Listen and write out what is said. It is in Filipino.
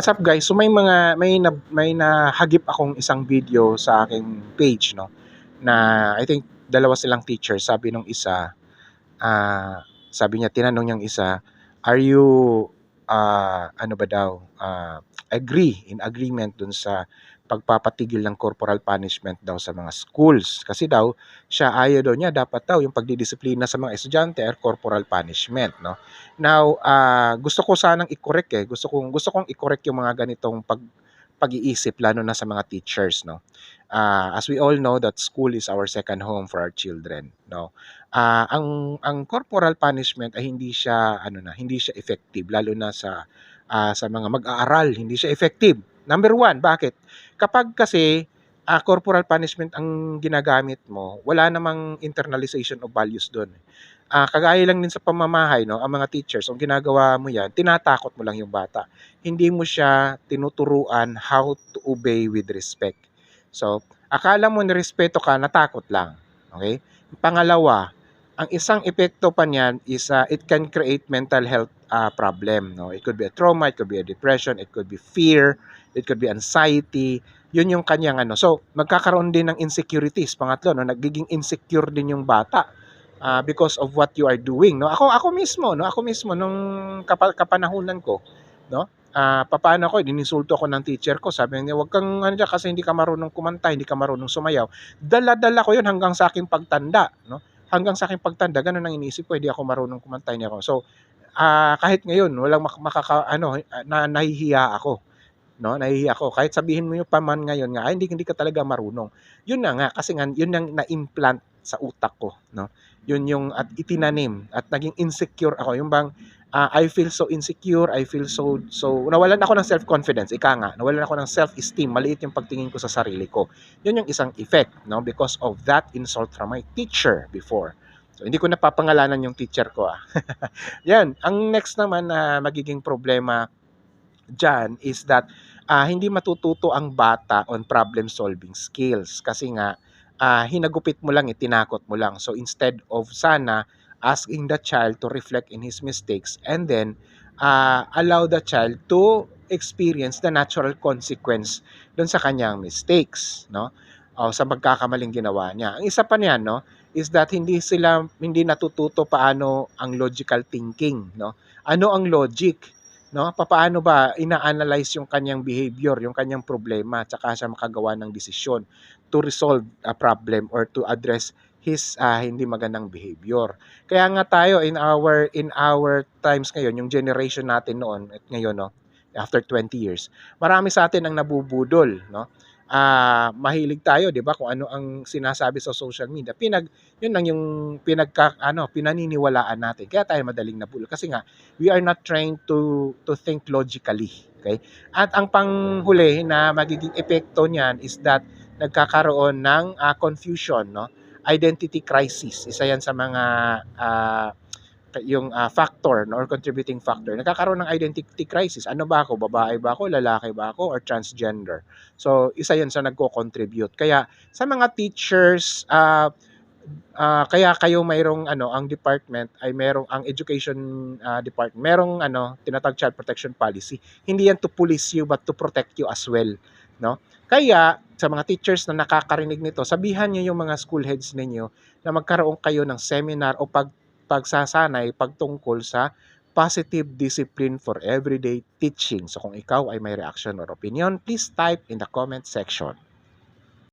What's up guys? So may mga may na, may nahagip akong isang video sa aking page no na I think dalawa silang teacher. Sabi nung isa ah sabi niya tinanong niyang isa, "Are you ah, ano ba daw? ah, agree in agreement dun sa pagpapatigil ng corporal punishment daw sa mga schools kasi daw siya ayaw daw niya dapat daw yung pagdidisiplina sa mga estudyante ay corporal punishment no Now, ah, gusto ko sanang i-correct eh. Gusto kong gusto kong i-correct yung mga ganitong pag pag-iisip lalo na sa mga teachers, no. Ah, as we all know that school is our second home for our children, no. Ah, ang ang corporal punishment ay hindi siya ano na, hindi siya effective lalo na sa ah, sa mga mag-aaral, hindi siya effective. Number one, bakit? Kapag kasi ah, corporal punishment ang ginagamit mo, wala namang internalization of values doon. Ah, kagaya lang din sa pamamahay 'no, ang mga teachers, ang ginagawa mo 'yan, tinatakot mo lang yung bata. Hindi mo siya tinuturuan how to obey with respect. So, akala mo nirespeto ka, natakot lang, okey? Pangalawa, ang isang epekto pa niyan is, ah, it can create mental health, ah, problem 'no. It could be a trauma, it could be a depression, it could be fear, it could be anxiety, yun yung kanyang ano. So, magkakaroon din ng insecurities, pangatlo 'no, nagiging insecure din yung bata ah, because of what you are doing, no? Ako ako mismo, no? Ako mismo nung kapa, kapanahunan ko, no? Ah, papaano ako, ininsulto ako ng teacher ko. Sabi niya, "Wag kang ano diyan kasi hindi ka marunong kumanta, hindi ka marunong sumayaw." Dala-dala ko 'yun hanggang sa aking pagtanda, no? Hanggang sa aking pagtanda, ganun ang iniisip ko, hindi ako marunong kumanta, hindi ako. So, ah, kahit ngayon walang mak- makaka ano, na nahihiya ako, no? Nahihiya ako. Kahit sabihin mo yung pa man ngayon nga, ay hindi hindi ka talaga marunong. Yun na nga kasi nga yun ang na-implant sa utak ko, no? Yun yung at itinanim at naging insecure ako. Yung bang ah, I feel so insecure, I feel so so nawalan ako ng self-confidence, ika nga, nawalan ako ng self-esteem, maliit yung pagtingin ko sa sarili ko. Yun yung isang effect, no? Because of that insult from my teacher before. So, hindi ko napapangalanan yung teacher ko, ah. Yan. Ang next naman na magiging problema dyan is that ah, hindi matututo ang bata on problem solving skills kasi nga ah, hinagupit mo lang, itinakot mo lang. So instead of sana asking the child to reflect in his mistakes and then ah, allow the child to experience the natural consequence doon sa kanyang mistakes, no? O sa pagkakamaling ginawa niya. Ang isa pa niyan, no, is that hindi sila hindi natututo paano ang logical thinking, no? Ano ang logic? No, papaano ba ina-analyze yung kanyang behavior, yung kanyang problema, tsaka siya makagawa ng desisyon to resolve a problem or to address his ah, hindi magandang behavior. Kaya nga tayo in our in our times ngayon, yung generation natin noon at ngayon no, after 20 years, marami sa atin ang nabubudol, no? Ah, mahilig tayo, 'di ba, kung ano ang sinasabi sa social media. Pinag 'yun lang yung pinagka ano, pinaniniwalaan natin. Kaya tayo madaling nabudol kasi nga we are not trained to to think logically, okay? At ang panghuli na magiging epekto niyan is that nagkakaroon ng ah, confusion, no? Identity crisis. Isa 'yan sa mga ah, yung ah, factor no, or contributing factor. Nagkakaroon ng identity crisis. Ano ba ako? Babae ba ako? Lalaki ba ako? Or transgender? So, isa 'yan sa nagko-contribute. Kaya sa mga teachers, ah, ah, kaya kayo mayroong ano, ang department ay merong ang education ah, department, merong ano, tinatawag child protection policy. Hindi yan to police you but to protect you as well, no? Kaya sa mga teachers na nakakarinig nito, sabihan niyo yung mga school heads ninyo na magkaroon kayo ng seminar o pag pagsasanay pagtungkol sa positive discipline for everyday teaching. So kung ikaw ay may reaction or opinion, please type in the comment section.